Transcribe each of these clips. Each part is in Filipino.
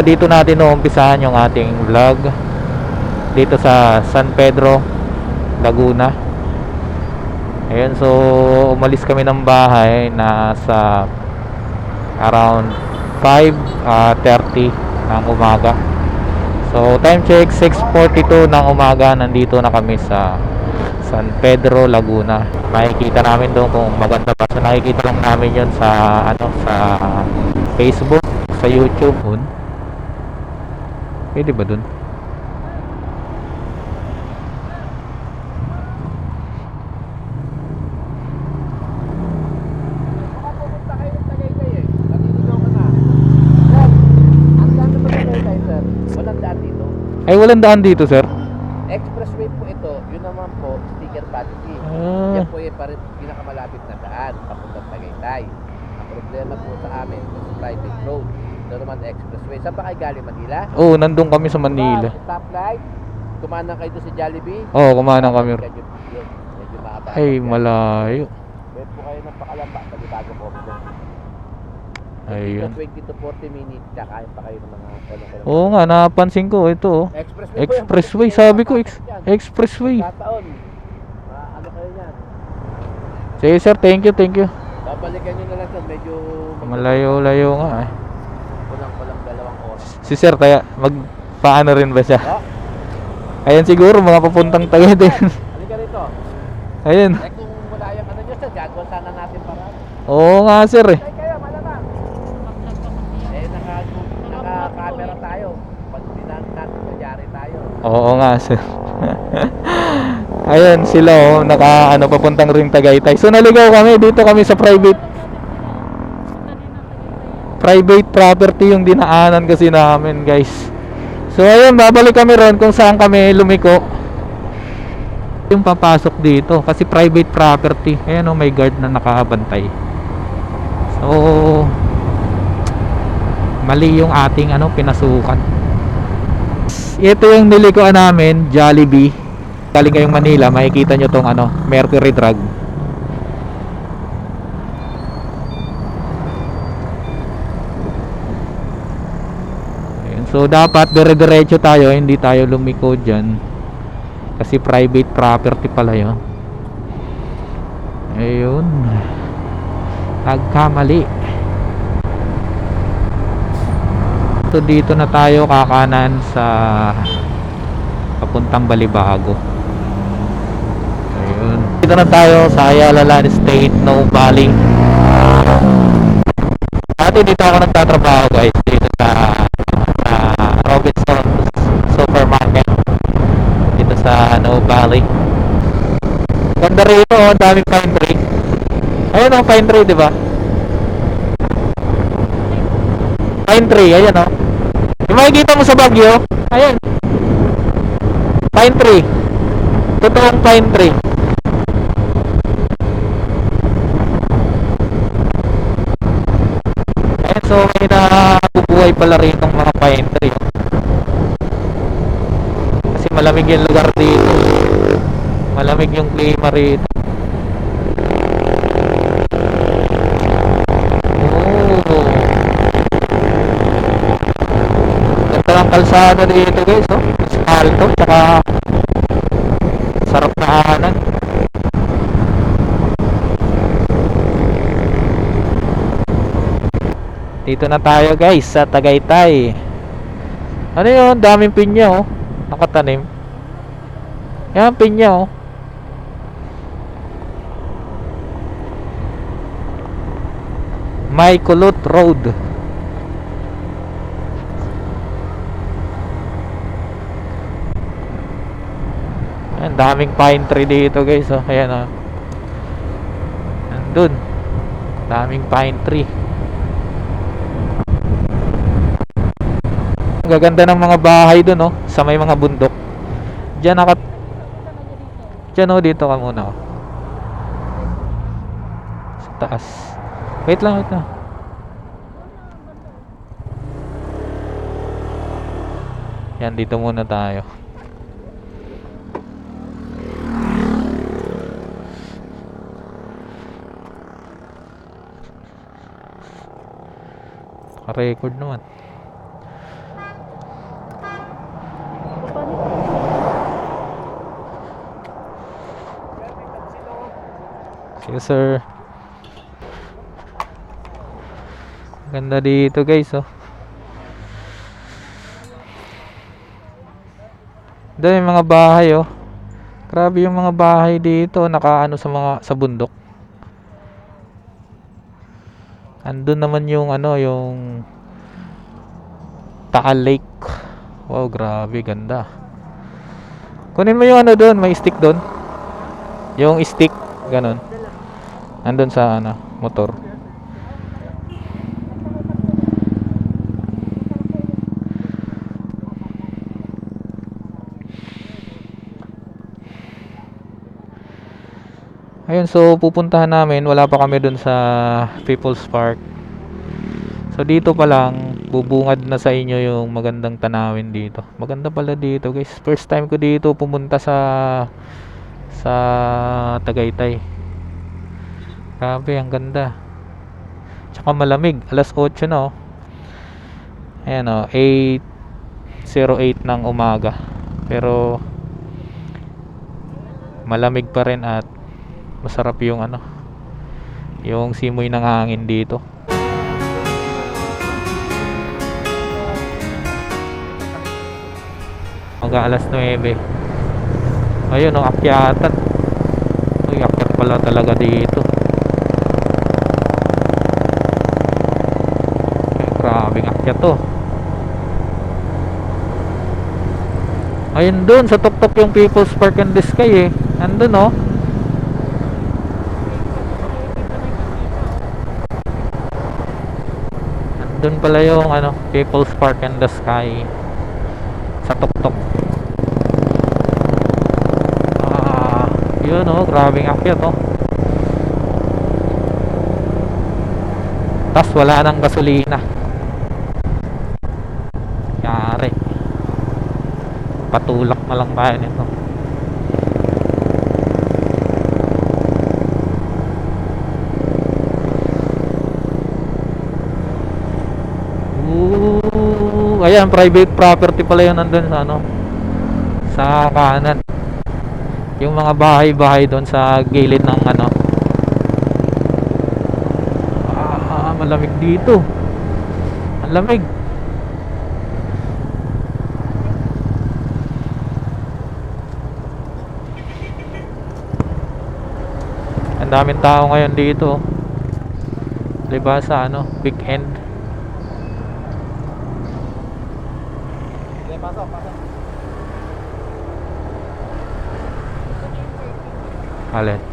Dito natin uumpisahan yung ating vlog dito sa San Pedro, Laguna. Ayun, so umalis kami ng bahay na sa around 5:30 ng umaga. So time check 6:42 ng umaga nandito na kami sa San Pedro, Laguna. Makikita namin doon kung maganda ba. So nakikita lang namin 'yon sa ano sa Facebook, sa YouTube. Pwede ba dito. Ay walang daan dito, sir. Expressway po ito. Yun naman po, sticker battery. Ah. Yan po yung pare- pinakamalapit na daan papuntang Tagaytay. Ang problema po sa amin, is private road. Ito naman expressway. Saan ba kayo galing, Manila? Oo, nandun kami sa Manila. Ba, stoplight. Kumanan kayo doon sa Jollibee. Oo, kumanan kami. Medyo, medyo mahaba. Ay, malayo. Wait po kayo ng pakalamba. Palibago po ako. Ayun. 20 to 40 minutes, kakain pa kayo ng mga kulong-kulong. Oo nga, napansin ko ito. oh. Expressway. Expressway, sabi ko, ex- expressway. Tataon. Ano kayo yan? Sige sir, thank you, thank you. Babalikan nyo na lang sir. Medyo Malayo-layo nga eh. Si sir, kaya mag paano rin ba siya? Oh, Ayan siguro, mga papuntang taga din. halika rito. Ayun. Eh kung wala yung ano nyo sir, gagawa sana natin para. Oo nga sir eh. Ay kayo, malamang. Eh, naka, naka-camera tayo. Pag dinan natin, kunyari tayo. Oo nga sir. Ayan sila oh, naka ano papuntang ring Tagaytay. So naligaw kami dito kami sa private private property yung dinaanan kasi namin guys. So ayun, babalik kami ron kung saan kami lumiko. Yung papasok dito kasi private property. Ayan oh, may guard na nakabantay. So mali yung ating ano pinasukan. Ito yung nilikuan namin, Jollibee. Galing kayong Manila, makikita nyo tong ano, Mercury Drug. Ayun, So dapat dire-diretso tayo, hindi tayo lumiko dyan. Kasi private property pala yun. Ayun. Nagkamali. So dito na tayo kakanan sa papuntang Balibago. Ayun. Dito na tayo sa Ayala Land State, No Valley. Dati dito ako nagtatrabaho guys, dito sa, sa Robinson Supermarket. Dito sa No Valley. Ganda rito, oh, daming pine tree. Ayun ang pine tree, di ba? Pine tree, ayan oh. Yung makikita mo sa Baguio, ayan. Pine tree. Totoong pine tree. Ayan, so may nabubuhay pala rin ng mga pine tree. oh. Kasi malamig yung lugar dito. Malamig yung klima rito. Oh. Ganda ng kalsada dito guys, oh. Asfalto, tsaka sarap na anan. Dito na tayo guys sa Tagaytay. Ano yun? Daming pinya oh. Nakatanim. Yan pinya oh. May Kulot Road. Ayan, daming pine tree dito guys oh. Ayan oh. Nandun. Daming pine tree. Ang gaganda ng mga bahay dun oh. Sa may mga bundok. Diyan naka... Diyan oh, dito ka muna oh. Sa taas. Wait lang, wait lang. Yan, dito muna tayo. Record naman. Yes, sir. Ganda dito, guys, oh. Yung mga bahay, oh. Grabe yung mga bahay dito, nakaano sa mga sa bundok. Andun naman yung ano, yung Taal Lake. Wow, grabe, ganda. Kunin mo yung ano doon, may stick doon. Yung stick, ganun. Andun sa ano, motor. Ayun, so pupuntahan namin, wala pa kami dun sa People's Park. So dito pa lang, bubungad na sa inyo yung magandang tanawin dito. Maganda pala dito guys. First time ko dito pumunta sa sa Tagaytay. Grabe, ang ganda. Tsaka malamig. Alas 8 na oh. Ayan oh, 8.08 ng umaga. Pero malamig pa rin at masarap yung ano yung simoy ng hangin dito. Mag alas 9 ayun ang akyatan. Ay akyat pala talaga dito. Grabing akyat to ayun dun sa tuktok yung People's Park and the Sky eh. Andun oh Doon pala yung ano, People's Park and the Sky sa tuktok. Ah, yun oh, grabing akyat oh. Tas wala nang gasolina. Yari. Patulak na lang tayo nito. Ooh, ayan, private property pala yun nandun sa ano, sa kanan. Yung mga bahay-bahay doon sa gilid ng ano. Ah, malamig dito. Ang lamig. Ang daming tao ngayon dito. Diba sa ano, weekend. 阿联。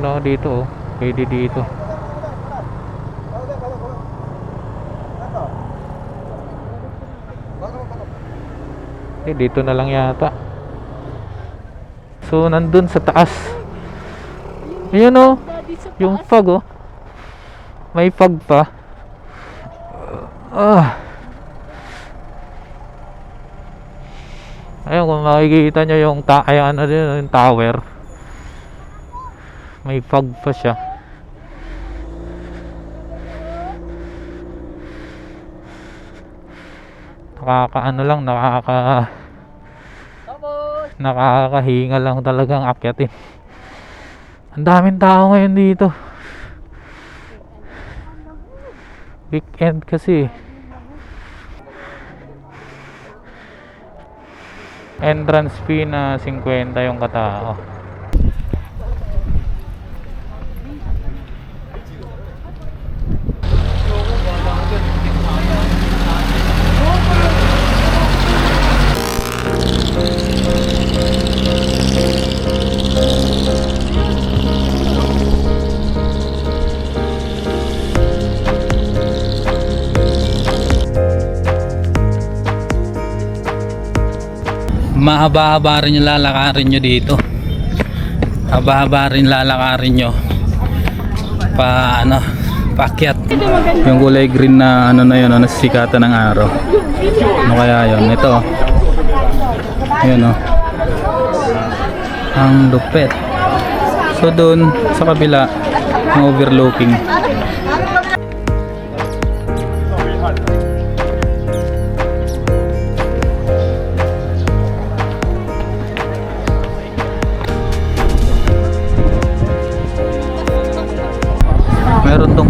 Ano dito oh. Pwede dito. Eh dito na lang yata. So nandun sa taas. Ayun oh. Yung fog oh. May fog pa. Ah. Ayun kung makikita nyo yung ta ay, ano yung tower. May fog pa siya. Nakakaano lang, nakaka nakakahinga lang talagang akyatin. Ang daming tao ngayon dito. Weekend kasi. Entrance fee na 50 yung katao. Mahaba-haba rin yung lalakarin nyo dito. Haba-haba rin lalakarin nyo. Pa ano paakyat. Yung kulay green na ano na yun ano, nasisikatan ng araw. Ano kaya yun? Ito. Yun oh. Ang lupet so doon sa kabila ang overlooking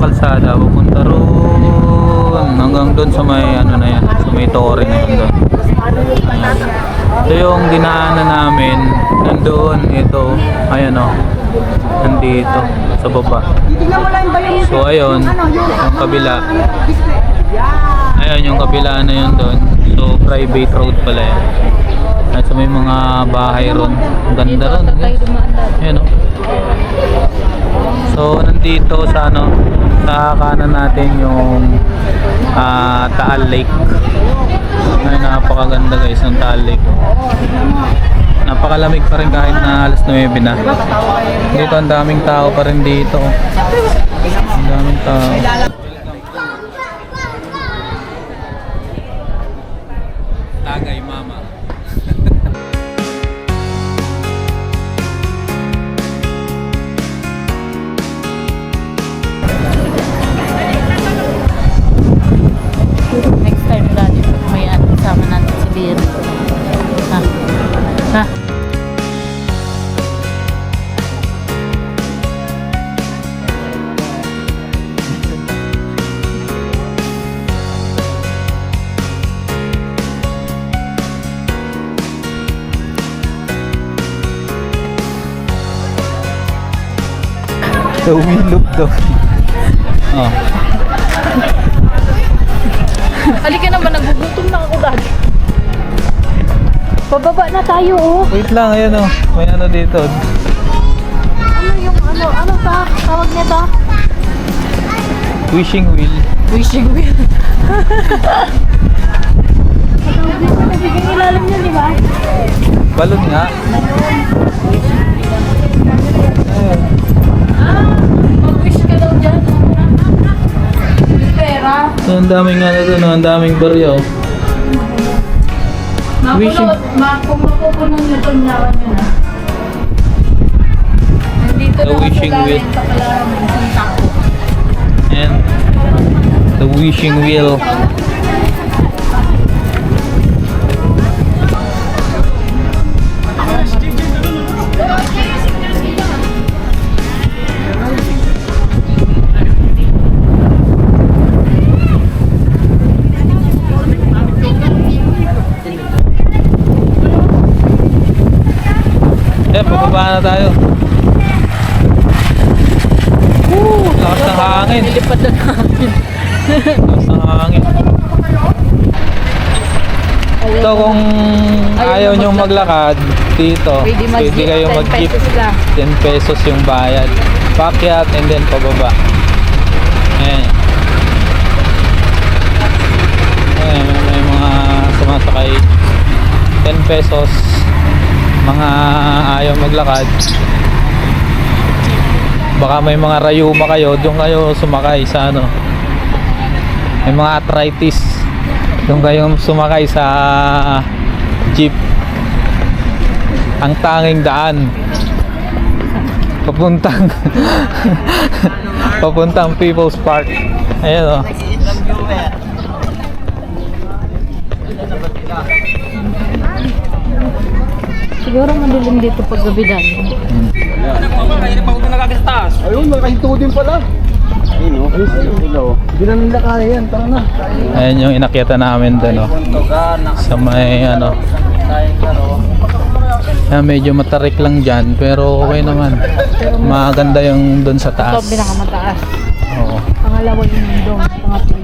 kalsada pupunta roon hanggang doon sa may ano na yan sa may tore na yun doon. Ayan. ito yung dinaanan namin nandoon ito ayan o nandito sa baba. So ayun yung kabila. Ayun yung kabila na yun doon. So private road pala yan. At sa may mga bahay ron ganda ron ayan o. So nandito sa ano sa kanan natin yung ah, Taal Lake. Ay napakaganda guys ng Taal Lake. Napakalamig pa rin kahit na alas 9 na. Dito ang daming tao pa rin dito. Ang daming tao. Tumilog daw. Oh. Halika naman, nagugutom na ako dati. Pababa na tayo oh. Wait lang, ayan oh. May ano dito. Ano yung ano, ano ta? Tawag nito? Wishing wheel. Wishing wheel. Nabigyan ilalim niya, di ba? Balon nga. Ayun. So, ang daming ano doon, ang daming baryo. Wishing- Mapuno, ma kung mapupuno nyo ito, nyawan nyo na. Nandito The na wishing wheel. sa palaran ng isang tako. And the wishing wheel. Pababa na tayo. Woo! Lakas ng hangin. Nilipad na namin. Lakas ng hangin. Ito kung ayaw nyo maglakad dito, Pwede mag pwede kayo 10 mag-jeep. pesos lang. 10 pesos yung bayad. Pakyat and then pababa. Ayan. Ayan, may mga sumasakay. 10 pesos. Mga ayaw maglakad. Baka may mga rayuma kayo, doon kayo sumakay sa ano. May mga arthritis. Doon kayo sumakay sa jeep. Ang tanging daan papuntang papuntang People's Park. Ayan oh. Siguro madilim dito pag gabi dahil. Ayun, nakahinto din pala. Ayun, no? Ayun, no? Hindi na nila kaya yan. Tara na. Ayan yung inakyata namin doon o. Sa may ano. Ayan, medyo matarik lang dyan pero okay naman. Maganda yung doon sa Ito taas. pinakamataas. Oo. Pangalawa yung dome. Pangatlo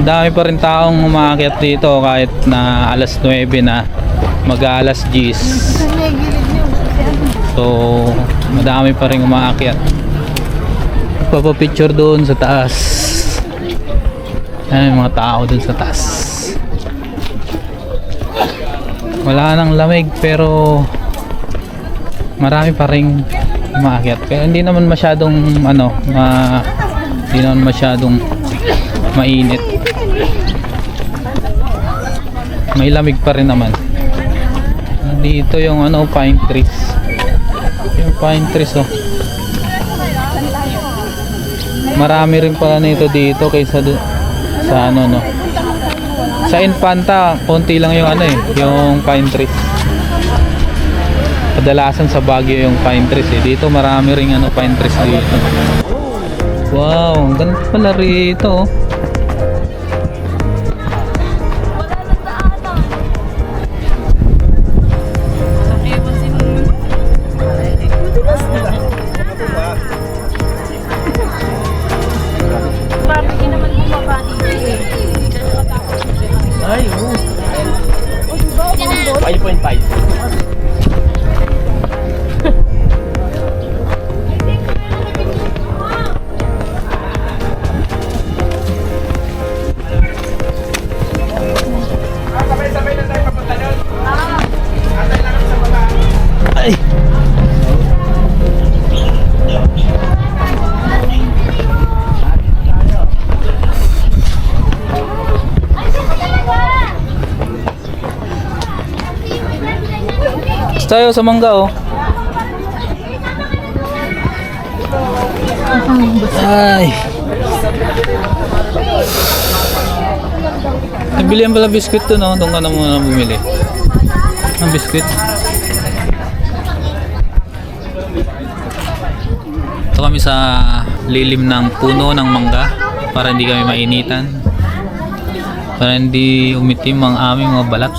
Ang dami pa rin taong umakyat dito kahit na alas 9 na mag alas 10. So, madami pa rin umaakyat. nagpapapicture doon sa taas. Ayan, yung mga tao doon sa taas. Wala nang lamig pero marami pa ring umaakyat. Pero hindi naman masyadong ano, ma, hindi naman masyadong mainit. May lamig pa rin naman. Dito yung ano, pine trees. Yung pine trees oh. Marami rin pala nito dito kaysa sa ano no. Sa Infanta, konti lang yung ano eh, yung pine trees. Kadalasan sa Baguio yung pine trees eh. Dito marami ring ano pine trees dito. Wow, ganda pala rito. oh. Tayo sa mangga oh. Ay. Nabilihan pala biscuit to no. Doon ka na muna bumili. Ang biscuit. Ito kami sa lilim ng puno ng mangga para hindi kami mainitan. Para hindi umitim ang aming mga balat.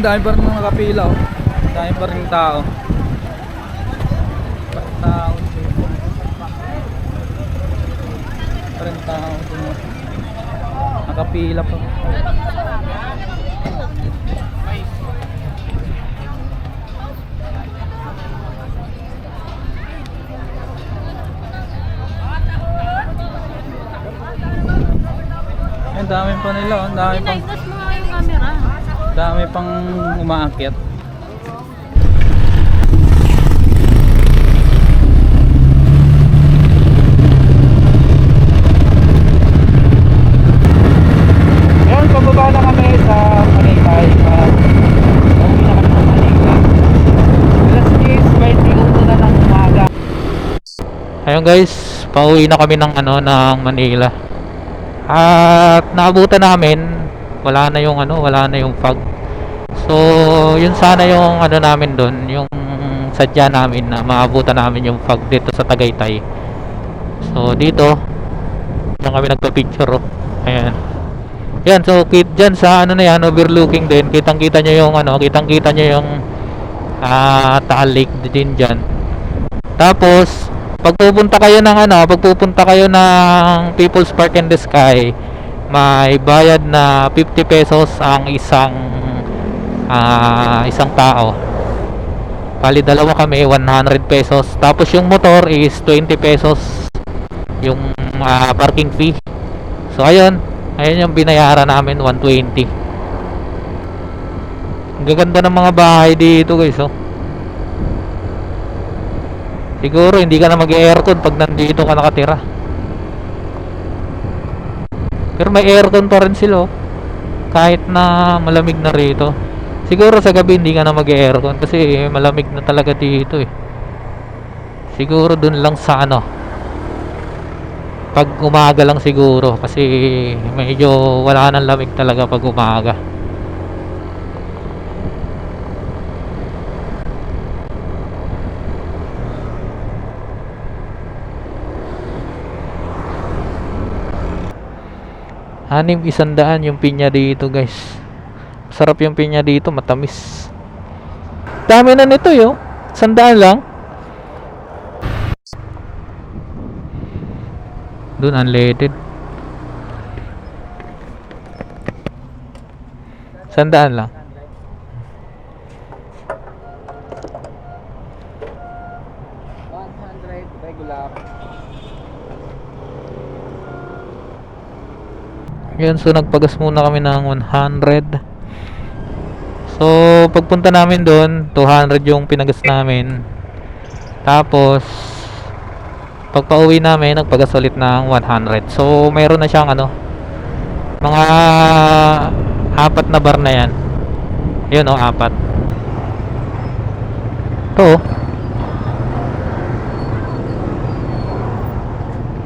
Ayun, dami pa rin nakapila oh. Dami pa rin tao. Pa tao. Pa rin tao. Nakapila pa. Ayun, dami pa nila. oh. Dami pang Pinagdas mo nga yung camera. Dami pang umaakyat. Ngayon, pababa na kami sa Manitay. Uwi na kami sa Manila. Alas 10, 21 na ng umaga. Ayun guys, pauwi na kami ng ano ng Manila. At naabutan namin, wala na yung ano, wala na yung fog. So, yun sana yung ano namin doon, yung sadya namin na maabutan namin yung fog dito sa Tagaytay. So, dito, doon kami nagpa-picture oh. Ayan. Yan, so kit dyan sa ano na yan, overlooking din, kitang-kita nyo yung ano, kitang-kita nyo yung ah Taal Lake din dyan. Tapos, pag pupunta kayo ng ano, pag pupunta kayo ng People's Park in the Sky, may bayad na 50 pesos ang isang ah isang tao. Bali dalawa kami 100 pesos. Tapos yung motor is 20 pesos yung ah, parking fee. So ayun, ayun yung binayaran namin 120. Ang gaganda ng mga bahay dito guys oh. Siguro hindi ka na mag-aircon pag nandito ka nakatira. Pero may aircon pa rin sila oh. Kahit na malamig na rito. Siguro sa gabi hindi ka na mag-aircon kasi malamig na talaga dito eh. Siguro dun lang sa ano. Pag umaga lang siguro kasi medyo wala nang lamig talaga pag umaga. Anim isandaan yung pinya dito guys. Sarap yung pinya dito, matamis. Dami na nito yo. Sandaan lang. Doon unleaded. Sandaan lang. Yun, so nagpagas muna kami ng 100. So, pagpunta namin doon, 200 yung pinagas namin. Tapos, pagpa-uwi namin, nagpagas ulit ng 100. So, meron na siyang ano, mga apat na bar na yan. Yun o, apat. Ito oh.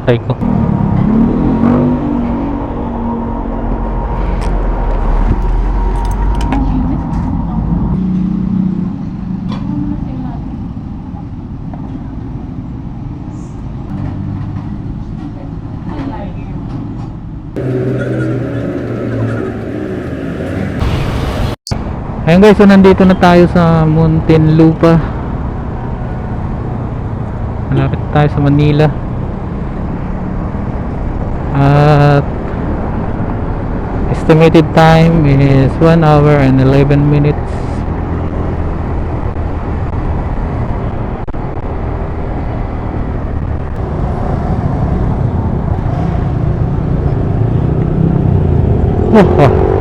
Aray ko. Ayun guys, so nandito na tayo sa Muntinlupa. Malapit tayo sa Manila. At estimated time is 1 hour and 11 minutes. Oh, oh.